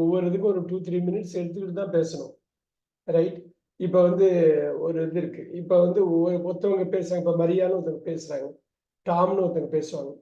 ஒவ்வொரு இதுக்கும் ஒரு டூ த்ரீ மினிட்ஸ் எடுத்துக்கிட்டு தான் பேசணும். ரைட் இப்போ வந்து ஒரு இது இருக்கு. இப்போ வந்து ஒருத்தவங்க பேசுறாங்க. இப்போ மரியான்னு ஒருத்தவங்க பேசுறாங்க. டாம்னு ஒருத்தவங்க பேசுவாங்க.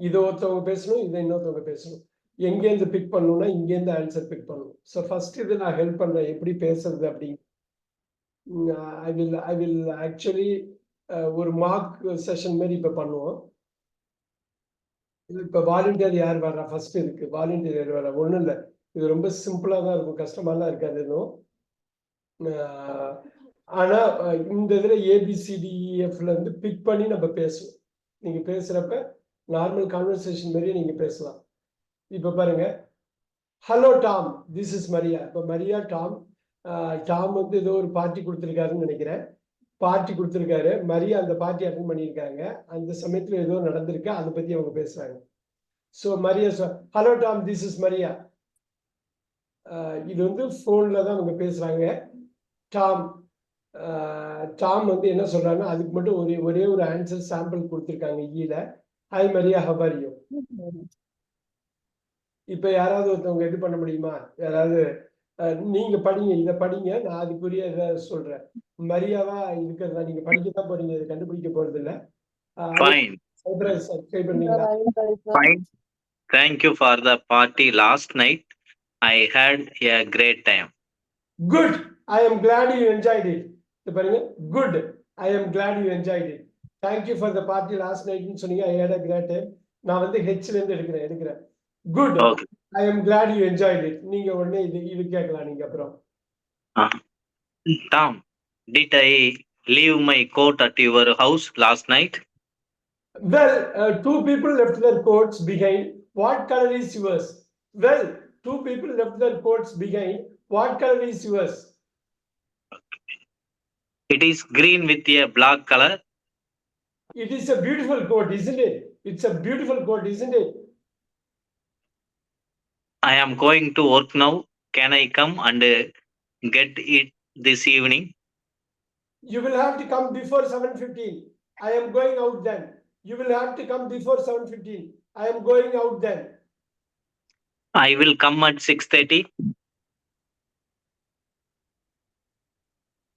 இதை ஒருத்தவங்க பேசணும் இதை இன்னொருத்தவங்க பேசணும். எங்கேருந்து பிக் பண்ணணும்னா இங்கேருந்து ஆன்சர் பிக் பண்ணணும். ஸோ ஃபர்ஸ்ட் இது நான் ஹெல்ப் பண்ணேன். எப்படி பேசுறது அப்படிங்க. I will I will actually ஒரு மார்க் செஷன் மாதிரி இப்போ பண்ணுவோம். இப்போ வாலண்டியர் யார் வர்றா? ஃபர்ஸ்ட் இருக்கு வாலண்டியர் யார் வர்றா? ஒன்றும் இல்லை. இது ரொம்ப சிம்பிளாக தான் இருக்கும். கஷ்டமாலாம் இருக்காது இன்னும். ஆனால் ஆனா இந்த இதுல ஏபிசிடிஎஃப்ல இருந்து பிக் பண்ணி நம்ம பேசுவோம். நீங்க பேசுறப்ப நார்மல் கான்வர்சேஷன் மாதிரியே நீங்க பேசலாம். இப்ப பாருங்க. Hello Tom this is Maria இப்ப மரியா டாம் டாம் வந்து ஏதோ ஒரு பார்ட்டி கொடுத்துருக்காருன்னு நினைக்கிறேன். பார்ட்டி கொடுத்துருக்காரு. மரியா அந்த பார்ட்டி அட்டன் பண்ணியிருக்காங்க. அந்த சமயத்துல ஏதோ நடந்திருக்கு. அதை பத்தி அவங்க பேசுறாங்க. So Maria hello Tom this is Maria. இது வந்து ஃபோனில் தான் அவங்க பேசுறாங்க. டாம் ஆஹ் டாம் வந்து என்ன சொல்றாங்கன்னா அதுக்கு மட்டும் ஒரே ஒரே ஒரு ஆன்சர் சாம்பிள் கொடுத்துருக்காங்க ஈல ஹாய் மரியா. ஹபாரியோ இப்ப யாராவது ஒருத்தவங்க இது பண்ண முடியுமா? யாராவது நீங்க படிங்க. இதை படிங்க. நான் அதுக்குரிய இதை சொல்றேன். மரியாவா இருக்கிறதா நீங்க படிக்க தான் போறீங்க இதை கண்டுபிடிக்க போறது இல்ல. Thank you for the party. Last night. I had a great time. Good I am glad you enjoyed it பாருங்க. Good I am glad you enjoyed it thank you for the party last நைட்னு சொன்னீங்க. I had a great time நான் வந்து ஹெச்ல இருந்து எடுக்கிறேன் எடுக்கிறேன். Good Okay. I am glad you enjoyed it நீங்க உடனே இது இது கேட்கலாம் நீங்க அப்புறம். Tom, Did I leave my coat at your house last night? Well, uh, two people left their coats behind. What color is yours? Well, two people left their coats behind. What color is yours? It is green with a black color. It is a beautiful coat, isn't it? It's a beautiful coat, isn't it? I am going to work now. Can I come and uh, get it this evening? You will have to come before seven fifteen. I am going out then. You will have to come before seven fifteen. I am going out then. I will come at 6:30.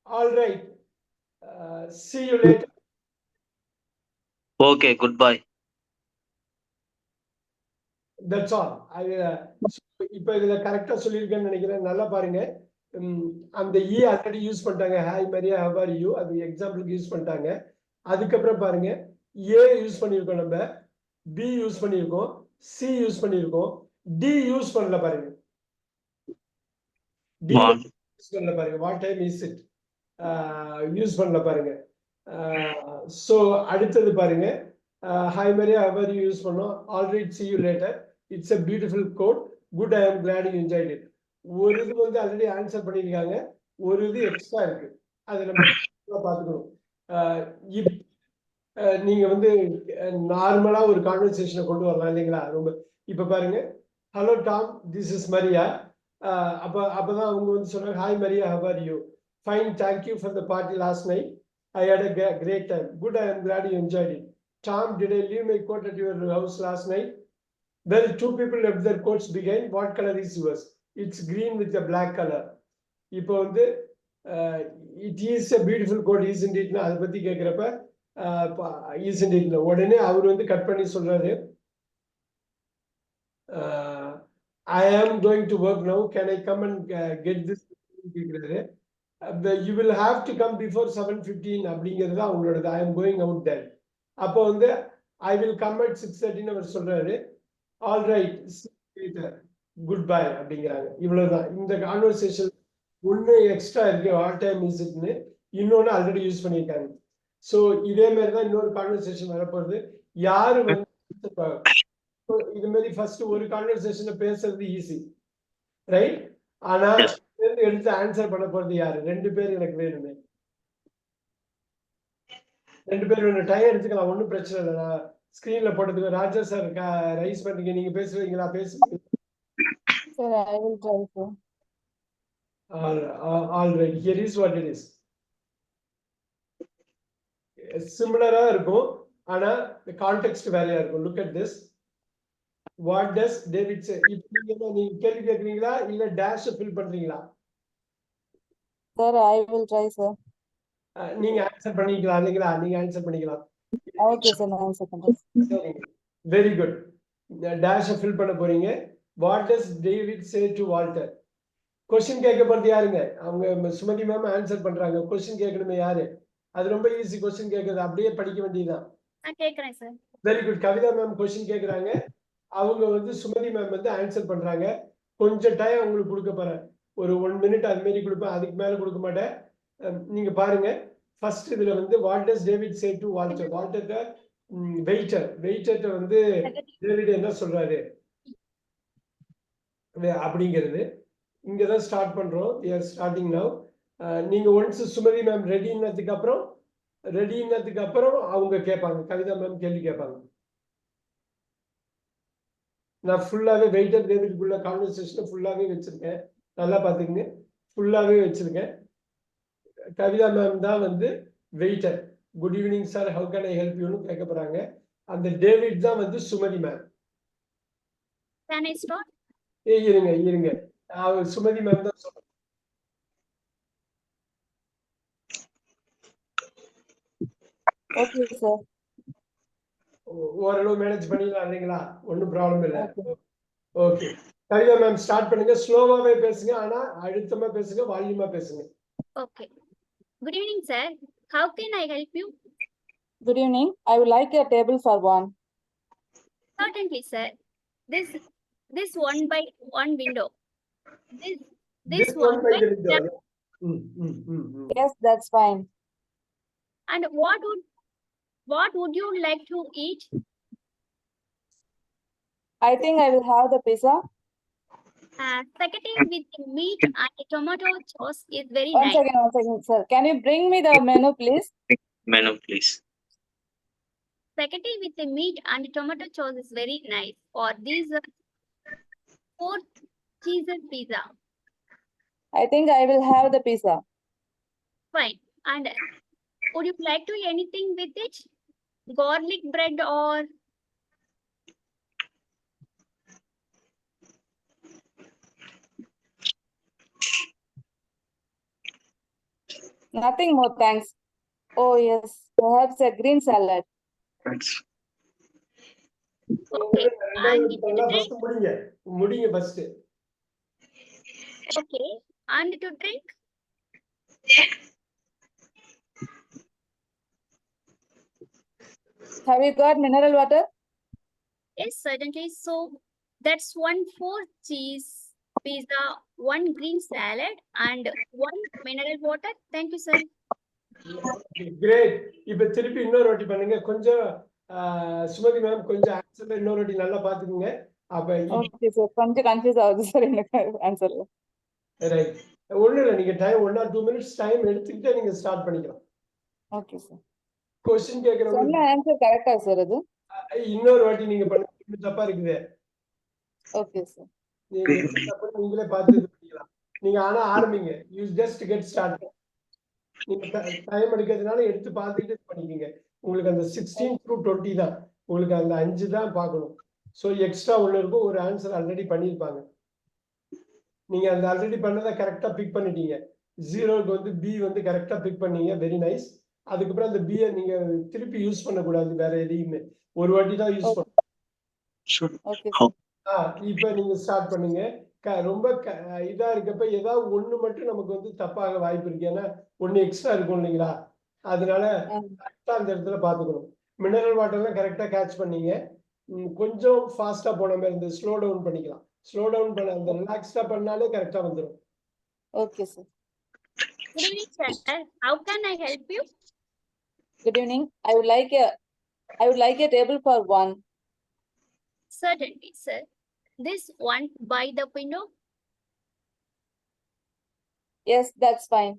All right. Uh, see you later. Okay, goodbye. That's all. I will, uh, so இப்ப இதுல கரெக்டா சொல்லியிருக்கேன்னு நினைக்கிறேன் நல்லா பாருங்க உம், அந்த இ already use பண்ணிட்டாங்க. Hi Maria how are you அது எக்ஸாம்பிளுக்கு யூஸ் பண்ணிட்டாங்க. அதுக்கப்புறம் பாருங்க ஏ யூஸ் பண்ணியிருக்கோம் நம்ம. பி யூஸ் பண்ணியிருக்கோம். சி யூஸ் பண்ணியிருக்கோம். டி யூஸ் பண்ணல பாருங்க. டி. யூஸ் பண்ணல பாருங்க. What time is it use பண்ணல பாருங்க. ஸோ அடுத்தது பாருங்க. Hi Maria how are you use பண்ணோம். Already see you later it's a beautiful coat good I am glad you enjoyed it ஒரு இது வந்து ஆல்ரெடி ஆன்சர் பண்ணியிருக்காங்க. ஒரு இது எக்ஸ்ட்ரா இருக்கு. அதை நம்ம பார்த்துக்கணும். இப் நீங்க வந்து நார்மலா ஒரு கான்வர்சேஷனை கொண்டு வரலாம் இல்லைங்களா? ரொம்ப இப்ப பாருங்க. Hello Tom this is Maria அப்ப அப்பதான் அவங்க வந்து சொன்னாங்க hi Maria how are you fine thank you for the party last night I had a great time good I am glad you enjoyed it Tom did I leave my coat at your house last night well two people left their coats பிகைன் what colour is yours it's green with a black colour இப்போ வந்து it is a beautiful coat is இன்டிட்னா அதை பற்றி கேட்குறப்ப is இன்டிட்ல உடனே அவர் வந்து cut பண்ணி சொல்கிறாரு I am going to work now can I come and get this கேட்குறாரு. You will have to come before seven fifteen அப்படிங்கிறது அவங்களோடது. I am going out there அப்போ வந்து I will come at six தேர்ட்டின்னு அவர் சொல்கிறாரு all right good bye அப்படிங்கிறாங்க. இவ்வளவுதான். இந்த conversation ஒன்று எக்ஸ்ட்ரா இருக்கு. ஆல் டைம் மியூசிக்னு இன்னொன்று ஆல்ரெடி யூஸ் பண்ணியிருக்காங்க. ஸோ இதே மாதிரி தான் இன்னொரு கான்வர்சேஷன் வரப்போகுது. யாரு வந்து இது மாதிரி ஃபர்ஸ்ட் ஒரு கான்வர்சேஷன்ல பேசுறது ஈஸி ரைட் ஆனா எடுத்து ஆன்சர் பண்ண போறது யாரு? ரெண்டு பேர் எனக்கு வேணுமே. ரெண்டு பேர் வேணும். டைம் எடுத்துக்கலாம். ஒன்றும் பிரச்சனை இல்லை நான் ஸ்க்ரீன்ல போட்டதுக்கு ராஜா சார் ரைஸ் பண்ணீங்க நீங்க பேசுவீங்களா? பேசுவீங்க Sir, I will try to. All, all, all right, here is what it is. சிமிலரா இருக்கும் ஆனா கான்டெக்ட் வேறையா இருக்கும் look at this what does David say இப்போ நீங்க நீங்க கேள்வி கேக்குறீங்களா இல்ல டேஷ் ஃபில் பண்றீங்களா? Sir, I will try, sir. அஹ், நீங்க ஆன்சர் பண்ணிக்கலாம். இல்லைங்களா? நீங்க ஆன்சர் பண்ணிக்கலாம். Okay, sir, nine seconds. Very good dash fill பண்ண போறீங்க. What does David say to Walter question கேட்க போறது யாருங்க? அவங்க சுமதி மேம் ஆன்சர் பண்றாங்க. கொஸ்டின் கேட்கணுமே யாரு? அது ரொம்ப ஈஸி கொஸ்டின் கேட்கறது. அப்படியே படிக்க வேண்டியதுதான். Sir very good Kavitha ma'am question கேக்குறாங்க அவங்க வந்து சுமதி மேம் வந்து ஆன்சர் பண்றாங்க. கொஞ்சம் டைம் உங்களுக்கு கொடுக்க போறேன். ஒரு ஒன் மினிட் அது மாதிரி கொடுப்பேன். அதுக்கு மேல கொடுக்க மாட்டேன். நீங்க பாருங்க. ஃபர்ஸ்ட் இதுல வந்து what does David say to Walter Walter waiter வெயிட்டர்ட்ட வந்து டேவிட் என்ன சொல்றாரு? அப்படிங்கிறது. இங்கே தான் ஸ்டார்ட் பண்ணுறோம் ஆர் ஸ்டார்டிங் நவ் நீங்க ஒன்ஸ் சுமதி மேம் ரெடின்னதுக்கு அப்புறம் ரெடின்னதுக்கு அப்புறம் அவங்க கேட்பாங்க. கவிதா மேம் கேள்வி கேட்பாங்க. நான் ஃபுல்லாகவே வெயிட்டர் டேவிட்குள்ள கான்வர்சேஷனை ஃபுல்லாவே வச்சிருக்கேன். நல்லா பார்த்துக்குங்க. ஃபுல்லாகவே வச்சிருக்கேன். கவிதா மேம் தான் வந்து waiter good evening sir how can I help யூன்னு கேட்க போகிறாங்க அந்த டேவிட் தான் வந்து சுமதி மேம் ஐ இருங்க இருங்க அவர் சுமதி மேம் தான். ஓ- ஓரளவு மேனேஜ் பண்ணிடலாம் இல்லைங்களா ஒன்றும் ப்ராப்ளம் இல்லை Okay. Okay Kavitha ma'am start பண்ணுங்க ஸ்லோவாவே பேசுங்க ஆனா அழுத்தமா பேசுங்க வால்யூமா பேசுங்க okay good evening sir how can I help you Good evening. I would like a table for one. Certainly, sir. This this one by one window. This this, this one, one by window. Mm, mm, mm, mm. Yes, that's fine. And what would what would you like to eat? I think I will have the pizza. Uh, spaghetti with meat and tomato sauce is very one nice. Second, one second, sir. Can you bring me the menu, please? Menu, please. Spaghetti with the meat and tomato sauce is very nice. For these are four cheeses pizza. I think I will have the pizza. Fine. And would you like to eat anything with it? Garlic bread or Nothing more, thanks. Oh, yes, perhaps a green salad. Thanks. முடிங்க முடிங்க first Okay. And to drink? Have you got mineral water? Yes, certainly. So that's one four cheese pizza, one green salad, and one mineral water. Thank you, sir. Great இப்ப திருப்பி இன்னொரு வாட்டி பண்ணுங்க கொஞ்சம் ஆஹ், Sumathi ma'am கொஞ்சம் ஆன்சர்ல இன்னொரு வாட்டி நல்லா பாத்துக்குங்க அப்ப. கொஞ்சம் confuse ஆகுது sir எனக்கு answer. ரைட் ஒண்ணு இல்லை நீங்க time one or two minutes time எடுத்துக்கிட்டே நீங்க ஸ்டார்ட் பண்ணிக்கலாம் Okay, sir. கொஸ்டின் கேட்கறவங்க சொன்ன answer correct ஆ sir அது? இன்னொரு வாட்டி நீங்க இப்படி தப்பா இருக்குது Okay, sir. நீங்க நீங்களே பார்த்து இது பண்ணிக்கலாம் நீங்க ஆனா ஆரம்பிங்க யூ ஜஸ்ட் கெட் ஸ்டார்ட் நீங்க டைம் எடுக்கிறதுனால எடுத்து பார்த்துட்டு பண்ணிக்கங்க உங்களுக்கு அந்த சிக்ஸ்டீன் டு டுவெண்ட்டி தான். உங்களுக்கு அந்த அஞ்சு தான் பார்க்கணும். ஸோ எக்ஸ்ட்ரா ஒன்று இருக்கும். ஒரு ஆன்சர் ஆல்ரெடி பண்ணியிருப்பாங்க. நீங்க அந்த ஆல்ரெடி பண்ணதை கரெக்டாக பிக் பண்ணிட்டீங்க. ஜீரோக்கு வந்து பி வந்து கரெக்டாக பிக் பண்ணீங்க. வெரி நைஸ் அதுக்கப்புறம் அந்த பியை நீங்க திருப்பி யூஸ் பண்ணக்கூடாது. வேற எதையுமே. ஒரு வாட்டி தான் யூஸ் sir. ஆ, இப்ப நீங்க ஸ்டார்ட் பண்ணுங்க. க- ரொம்ப க- இதா இருக்கப்ப ஏதாவது ஒண்ணு மட்டும் நமக்கு வந்து தப்பாக வாய்ப்பு இருக்கு. ஏன்னா ஒண்ணு எக்ஸ்ட்ரா இருக்கும் இல்லைங்களா? அதனால ஆ. கரெக்டா அந்த இடத்துல பாத்துக்கணும் மினரல் வாட்டர்லாம் கரெக்டா கேட்ச் பண்ணீங்க கொஞ்சம் ஃபாஸ்டா போன மாதிரி இருந்து ஸ்லோ டவுன் பண்ணிக்கலாம் ஸ்லோ டவுன் பண்ண அந்த ரிலாக்ஸ்டா பண்ணாலே கரெக்டா வந்துடும் Okay, sir. Good evening, sir. How can I help you? Good evening. I would like a, I would like a table for one. Certainly, sir. This one by the window. Yes, that's fine.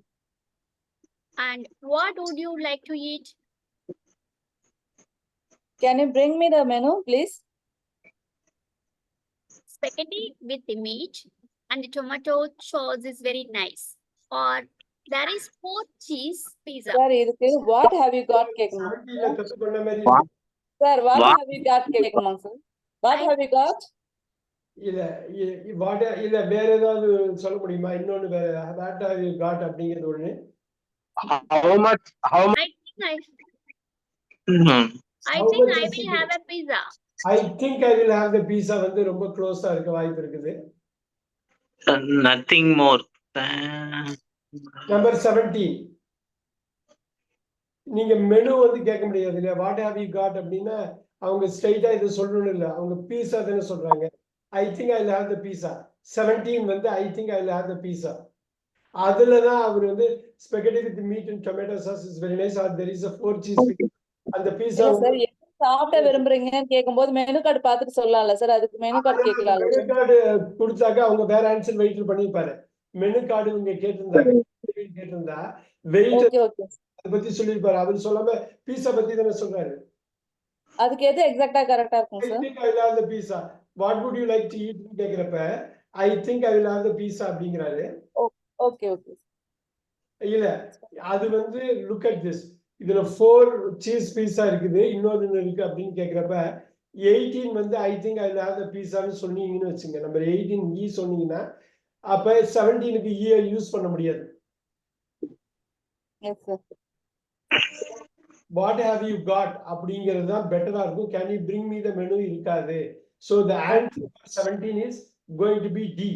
And what would you like to eat? Can you bring me the menu, please? Spaghetti with the meat and the tomato sauce is very nice. Or there is four cheese pizza. Sir, இதுக்கு what have you got கேட்கணும்? செவன்டில தப்பு பண்ண மாதிரி வா. இருக்கு. Sir, what What? have you got கேட்கணும் sir? What have you got? இல்ல இ- what இல்ல வேற ஏதாவது சொல்ல முடியுமா இன்னொன்னு வேற வாட் ஹவ் யூ காட் அப்படிங்கிறது ஒண்ணு How much, how much, I think I, No. I think I will have a pizza. I think I will have the pizza வந்து ரொம்ப க்ளோஸா இருக்க வாய்ப்பு இருக்குது. Uh, Nothing more. than- number 17 நீங்க menu வந்து கேட்க முடியாது இல்லையா? வாட் ஹேவ் யூ காட் அப்படின்னா அவங்க ஸ்ட்ரைட்டா இதை சொல்லணும்னு இல்லை. அவங்க பீஸா தானே சொல்றாங்க. I think I have the பீஸா 17 வந்து I think I have the பீஸா அதுல தான் அவர் வந்து spaghetti with meat and tomato sauce is very nice or there is a four cheese அந்த பீஸா சாப்பிட விரும்புறீங்கன்னு கேட்கும்போது மெனு கார்டு பார்த்துட்டு சொல்லலாம்ல சார். அதுக்கு மெனு கார்டு கேட்கலாம்ல. மெனு கார்டு கொடுத்தாக்க அவங்க வேற ஆன்சர் வெயிட்ல பண்ணிருப்பாரு மெனு கார்டு இவங்க கேட்டிருந்தாங்க கேட்டிருந்தா வெயிட் அதை பத்தி சொல்லியிருப்பாரு. அவர் சொல்லாம பீஸா பத்தி தானே சொல்றாரு. அதுக்கு எது எக்ஸாக்டா கரெக்டா இருக்கும் sir? Think I will the pizza what would you like to eat கேக்குறப்ப I think I will have the pizza அப்படிங்கிறாரு. ஓகே ஓகே இல்ல அது வந்து லுக் அட் திஸ் இதுல ஃபோர் சீஸ் பீஸா இருக்குது இன்னொரு இருக்கு அப்படின்னு கேக்குறப்ப எயிட்டீன் வந்து I think I have the பீஸான்னு சொன்னீங்கன்னு வச்சுங்க. நம்பர் எயிட்டீன் இ சொன்னீங்கன்னா அப்ப செவன்டீனுக்கு இ யூஸ் பண்ண முடியாது. வாட் ஹேவ் யூ காட் அப்படிங்கிறது தான் பெட்டரா இருக்கும். Can you bring me the menu இருக்காது. So the answer seventeen is going to be D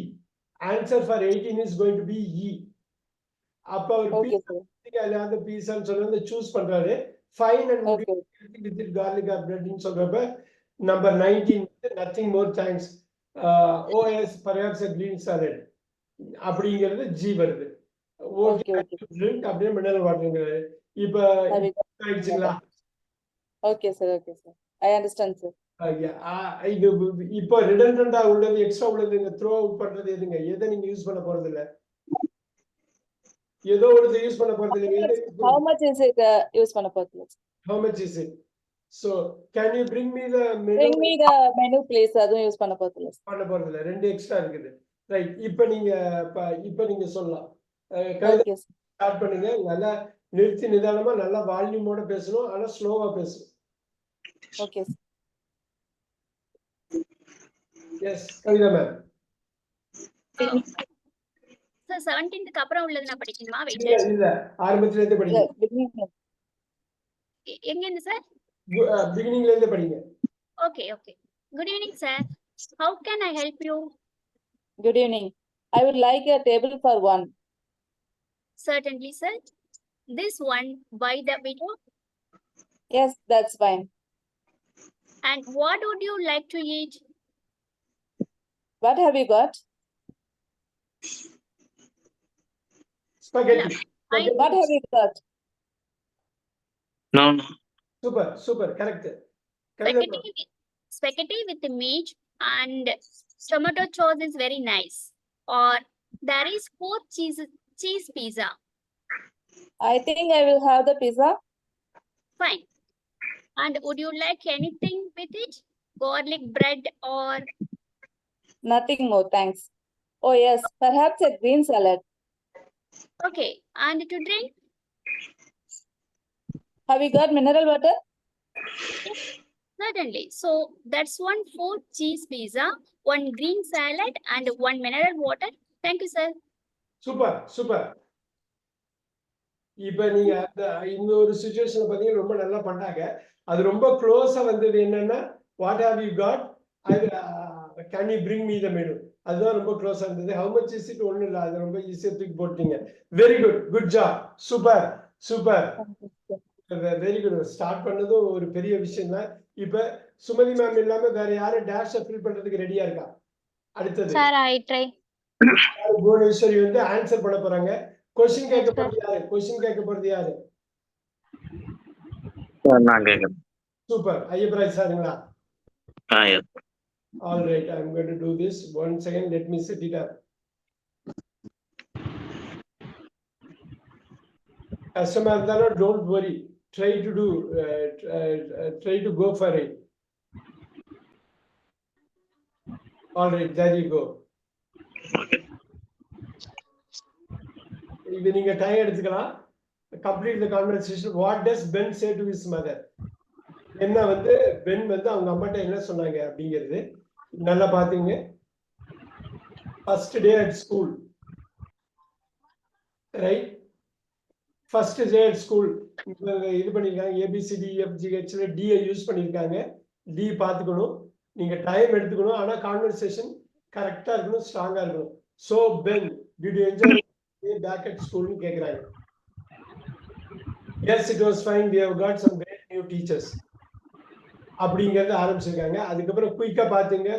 answer for eighteen is going to be E அப்ப அவர் அந்த பீஸான்னு சொல்லி வந்து சூஸ் பண்றாரு. ஃபைன் அண்ட் வித் கார்லிக் பிரெட்னு சொல்றப்ப number nineteen nothing more thanks OS perhaps green salad அப்படிங்கிறது ஜி வருது. ஓகே அப்படியே மினரல் வாட்டருங்கிறாரு இப்ப ஆயிடுச்சுங்களா okay sir okay sir I understand sir இது இப்போ ரிடன்டா உள்ளது எக்ஸ்ட்ரா உள்ளது நீங்க த்ரோ அவுட் பண்றது எதுங்க? எதை நீங்க யூஸ் பண்ண போறது இல்ல? ஏதோ ஒரு யூஸ் பண்ண போறது இல்ல how much is it use பண்ண போறது how much is it? So can you bring me the menu? Bring me the menu please. அதுவும் யூஸ் பண்ண போறது இல்ல. பண்ண போறது இல்ல. ரெண்டு எக்ஸ்ட்ரா இருக்குது. ரைட் இப்போ நீங்க இப்போ நீங்க சொல்லலாம். ஸ்டார்ட் பண்ணுங்க. நல்லா நிறுத்தி நிதானமா நல்லா வால்யூமோட பேசணும். ஆனா ஸ்லோவா பேசணும் okay Yes Kavitha ma'am So seventeenth அப்புறம் உள்ளது நான் படிக்கணுமா இல்ல வெயிட் இல்ல ஆரம்பத்துல இருந்து இல்ல படிங்க beginning எங்க இருந்து சார் பிகினிங்ல இருந்து படிங்க okay okay good evening sir how can I help you good evening I would like a table for one Certainly, sir. This one by the widow. yes that's fine And what would you like to eat? What have you got? Spaghetti. What have you got? No, no. Super, super, correct. Spaghetti, with, spaghetti with meat and tomato sauce is very nice. Or there is four cheese cheese pizza. I think I will have the pizza. Fine. And would you like anything with it? Garlic bread or nothing more thanks oh yes perhaps a green salad okay. And to drink? have you got mineral water Certainly. So that's one four cheese pizza, one green salad, and one mineral water. Thank you, sir. Super super இப்ப நீங்க அந்த இந்த ஒரு situation பாத்தீங்கன்னா ரொம்ப நல்லா பண்ணாங்க அது ரொம்ப க்ளோஸா வந்தது என்னன்னா what have you got can you bring me the menu அதுதான் ரொம்ப க்ளோஸா இருந்தது. ஹவு மச் இஸ் இட் ஒன்றும் இல்லை. அது ரொம்ப ஈஸியா தூக்கி போட்டீங்க. Very good good job super super very good start பண்ணதும் ஒரு பெரிய விஷயம் தான் இப்ப சுமதி மேம் இல்லாம வேற யாரும் டேஷ ஃபில் பண்றதுக்கு ரெடியா இருக்கா? அடுத்தது. Sir, I try. புவனேஸ்வரி வந்து ஆன்சர் பண்ண போறாங்க. கொஸ்டின் கேட்க போறது யாரு? கொஸ்டின் கேட்க போறது யாரு? சூப்பர் ஐயப்பராஜ் சாருங்களா ஆ yes. All right I am going to to this one second let me set it up கஷ்டமா இருந்தாலும் don't worry try to to try to go for it all right there you go Okay. இது நீங்க time எடுத்துக்கலாம். Complete the conversation what does Ben say to his mother என்ன வந்து pen வந்து அவங்க அம்மாட்ட என்ன சொன்னாங்க அப்படிங்கிறது நல்லா பாத்தீங்க. First day at school right first day at school இது பண்ணிருக்காங்க. ஏபிசிடி எஃப்ஜிஹெச்ல டிஐ யூஸ் பண்ணியிருக்காங்க டி பார்த்துக்கணும் நீங்க டைம் எடுத்துக்கணும். ஆனா கான்வர்சேஷன் கரெக்டா இருக்கணும் ஸ்ட்ராங்கா இருக்கணும். So Ben did you enjoy back at ஸ்கூல்னு கேக்குறாங்க. Yes it was fine we have got some great new teachers அப்படிங்கறத ஆரம்பிச்சிருக்காங்க. அதுக்கப்புறம் குயிக்கா பாத்தீங்க.